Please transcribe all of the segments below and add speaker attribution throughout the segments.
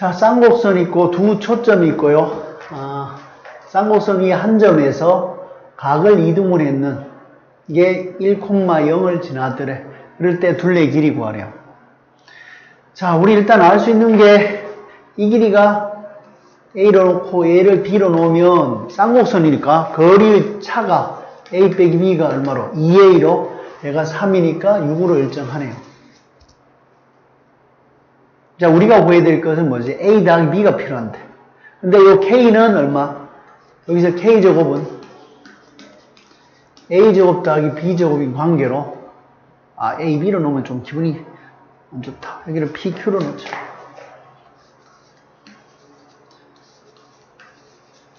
Speaker 1: 자, 쌍곡선 있고 두 초점이 있고요. 아, 쌍곡선 위한 점에서 각을 이등분 했는 이게 1,0을 지나더래. 그럴 때 둘레의 길이 구하래요. 자, 우리 일단 알 수 있는 게 이 길이가 A로 놓고 얘를 B로 놓으면 쌍곡선이니까 거리의 차가 A 빼기 B가 얼마로? 2A로 얘가 3이니까 6으로 일정하네요. 자, 우리가 구해야 될 것은 뭐지? A 더하기 B가 필요한데. 근데 이 K는 얼마? 여기서 K제곱은 A제곱 더하기 B제곱인 관계로 아, A, B로 놓으면 좀 기분이 안 좋다. 여기를 PQ로 놓자.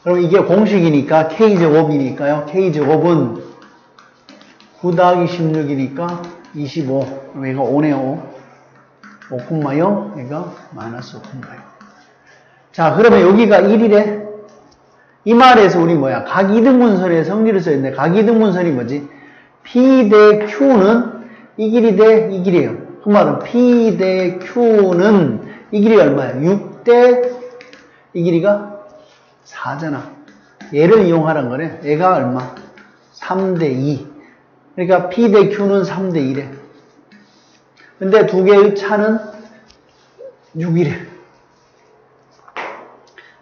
Speaker 1: 그럼 이게 공식이니까 K제곱이니까요. K제곱은 9 더하기 16이니까 25. 그럼 얘가 5네요. 5,0 얘가 마이너스 5,0 자, 그러면 여기가 1이래. 이 말에서 우리 뭐야? 각 이등분선의 성질을 써있는데 각 이등분선이 뭐지? P 대 Q는 이 길이 대 이 길이에요. 그 말은 P 대 Q는 이 길이 얼마야? 6 대 이 길이가 4잖아. 얘를 이용하란 거네. 얘가 얼마? 3 대 2. 그러니까 P 대 Q는 3대 1에. 근데 두 개의 차는 6이래.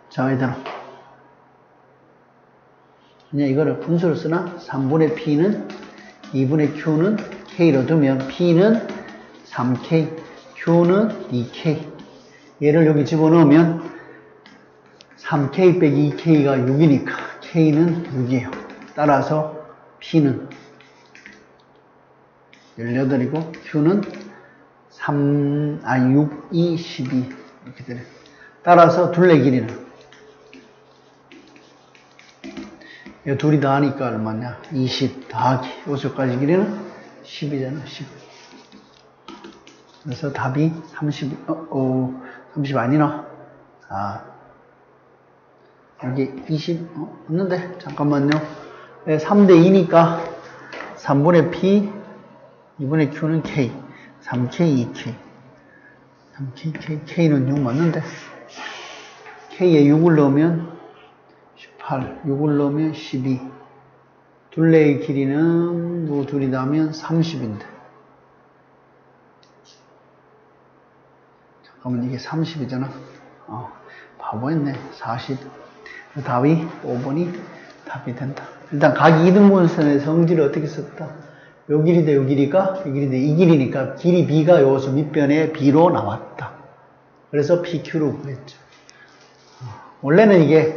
Speaker 1: 자, 얘들아. 그냥 이거를 분수로 쓰나? 3분의 P는 2분의 Q는 K로 두면 P는 3K, Q는 2K. 얘를 여기 집어넣으면 3K 빼기 2K가 6이니까 K는 6이에요. 따라서 P는 18이고 Q는 3, 아, 6, 2, 12 이렇게 되네. 따라서 둘레 길이는 이 둘이 다 하니까 얼마냐? 20 더하기 요소까지 길이는 10이잖아, 10. 그래서 답이 30, 어, 어 30 아니나? 아, 여기 20, 어, 없는데? 잠깐만요. 네, 3대 2니까 3분의 P, 2분의 Q는 K, 3K, 2K. 3K, K, K는 6 맞는데? K에 6을 넣으면 18, 6을 넣으면 12. 둘레의 길이는 누구 둘이 나면 30인데. 잠깐만, 이게 30이잖아. 어, 바보였네. 40. 답이 5번이 답이 된다. 일단 각 2등분선의 성질을 어떻게 썼다? 요대요 길이가 이 길이 대이 길이니까 길이 B가 요수 밑변에 B로 나왔다. 그래서 PQ로 구했죠. 원래는 이게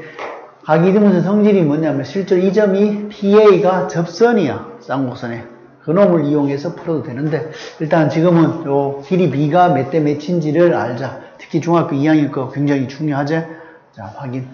Speaker 1: 각 2등분선 성질이 뭐냐면 실제로 이 점이 PA가 접선이야. 쌍곡선에. 그놈을 이용해서 풀어도 되는데 일단 지금은 요 길이 B가 몇 대 몇인지를 알자. 특히 중학교 2학년 거 굉장히 중요하죠. 자, 확인.